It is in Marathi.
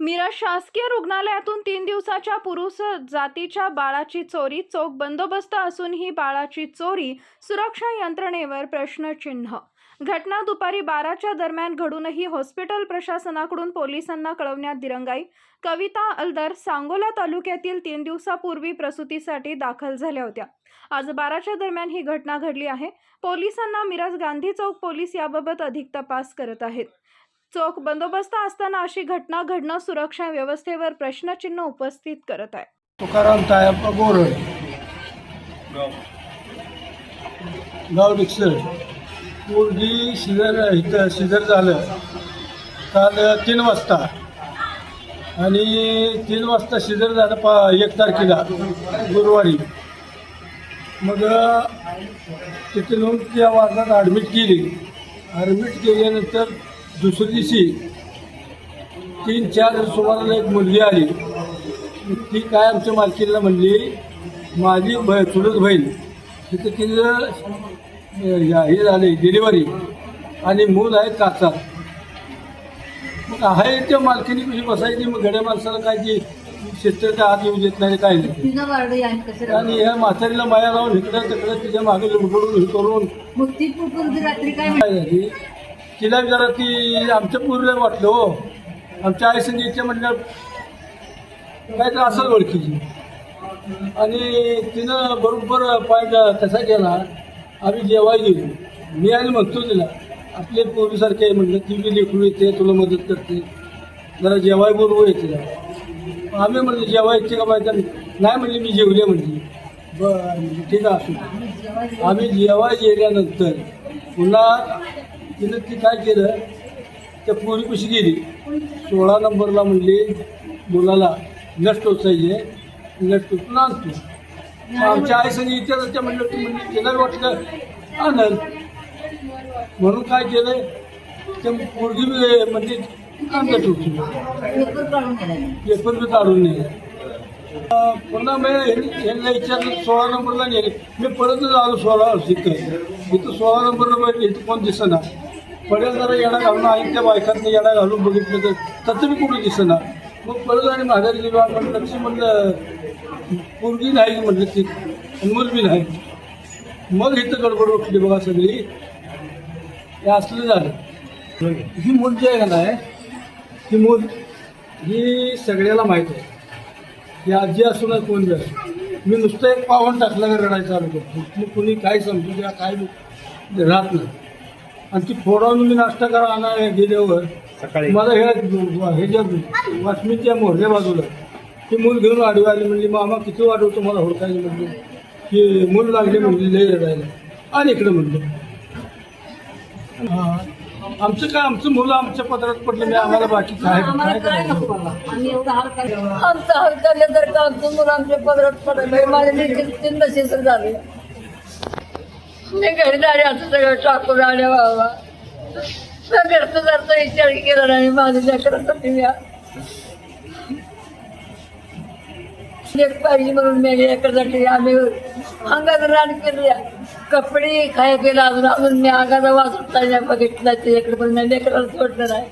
मिरज शासकीय रुग्णालयातून तीन दिवसाच्या पुरुष जातीच्या बाळाची चोरी चोख बंदोबस्त असून ही बाळाची चोरी सुरक्षा यंत्रणेवर प्रश्नचिन्ह. घटना दुपारी बाराच्या दरम्यान घडूनही हॉस्पिटल प्रशासनाकडून पोलिसांना कळवण्यात दिरंगाई. कविता अलदर सांगोला तालुक्यातील तीन दिवसापूर्वी प्रसूतीसाठी दाखल झाल्या होत्या. आज बाराच्या दरम्यान ही घटना घडली आहे. पोलिसांना मिराज गांधी चौक पोलीस याबाबत अधिक तपास करत आहेत. चोख बंदोबस्त असताना अशी घटना घडणं सुरक्षा व्यवस्थेवर प्रश्नचिन्ह उपस्थित करत आहे. तुकाराम साहेब गोरळ. गाव डिक्सर. पोरगी शिजर इथं शिजर झालं. काल तीन वाजता. आणि तीन वाजता शिजर झालं पा एक तारखेला गुरुवारी. मग तिथे नेऊन त्या वार्डात ॲडमिट केली. ॲडमिट केल्यानंतर दुसऱ्या दिवशी तीन चार सुमाराला एक मुलगी आली. ती काय आमच्या मालकीला म्हणली माझी ब चुलत बहीण. तिथं तिचं हे झाले डिलिव्हरी आणि मूल आहे काचा मग आहे त्या मालकीने कशी बसायची? मग गड्या माणसाला काय की शेतकऱ्याच्या हात येऊ देत नाही काय नाही. आणि ह्या म्हातारीला माया लावून इकडं तिकडं तिच्यामागे लुडबडून हे करून मग ती रात्री काय झाली? तिला जरा ती आमच्या पूर्वीला वाटलं हो. आमच्या आई संगीतच्या म्हटलं काहीतरी तर असं ओळखीची. आणि तिनं बरोबर पॉईंट कसा केला आम्ही जेवाय गेलो. मी आणि म्हणतो तिला आपले पूर्वीसारखे आहे म्हटलं ती बी लेकरू येते तुला मदत करते. जरा जेवाय बोलवू येते तिला. आम्ही म्हणलं जेवाय येते का माहिती नाही म्हणली मी जेवले म्हणजे बरं ठीक आहे असू आम्ही जेवाय गेल्यानंतर पुन्हा तिनं ती काय केलं? त्या पोरीपाशी गेली. सोळा नंबरला म्हणली मुलाला नस टोचायचे नस टोचून आणतो आमच्या आई संग इथे त्या म्हणलं ती म्हणजे तिला वाटलं आणल. म्हणून काय केलं ते पोरगी बी म्हणजे आणलं टोचून पेपर बी काढून नेले. अं, पुन्हा मी यांना विचारलं सोळा नंबरला नेले. मी परतच आलो सोळा इथं इथं सोळा नंबरला इथं कोण दिसेना. परत जरा येडा घालून आई त्या येणं येडा घालून बघितलं तर तसं मी कुठे दिसणार? मग परत आणि माघारी गेलो आपण लक्ष म्हणलं पोरगी नाही म्हटलं ती आणि बी नाही. मग इथं गडबड उठली बघा सगळी. हे असलं झालं. ही मूल जी आहे का नाही? ही मूल ही सगळ्याला माहीत आहे. ही आजी असू ना कोण बी असू मी नुसतं एक पावन टाकलं का रडायचं चालू करतो मग कुणी काय समजू द्या काय राहत नाही. आणि ती फोडावून मी नाश्ता करा आणा गेल्यावर सकाळी. मला हे ह्याच्या वासमीच्या मोहऱ्या बाजूला ती मूल घेऊन आडवी आली म्हणली मामा किती वाढवतो मला हुडकायला? म्हणली की मूल लागले म्हणली लय रडायला. आणि इकडे म्हणलं हा. आमचं काय आमचं मुलं आमच्या पदरात पडलं नाही आम्हाला बाकी काय काय करायचं? आम्ही एवढं हाल काय आमचा आमचं मुलं आमच्या पदरात पडलं माझे देखील तीन नशेच झाले. मी घरी झाले असं सगळं टाकून आले बाबा. मी घरचं जरचा विचार केला नाही माझ्या लेकरासाठी मी एक पाहिजे म्हणून मी लेकरासाठी आम्ही अंगात रान केली कपडे खाय केला अजून अजून मी अंगाचा वास उठला नाही ते त्याच्याकडे पण मी लेकराला सोडलं नाही.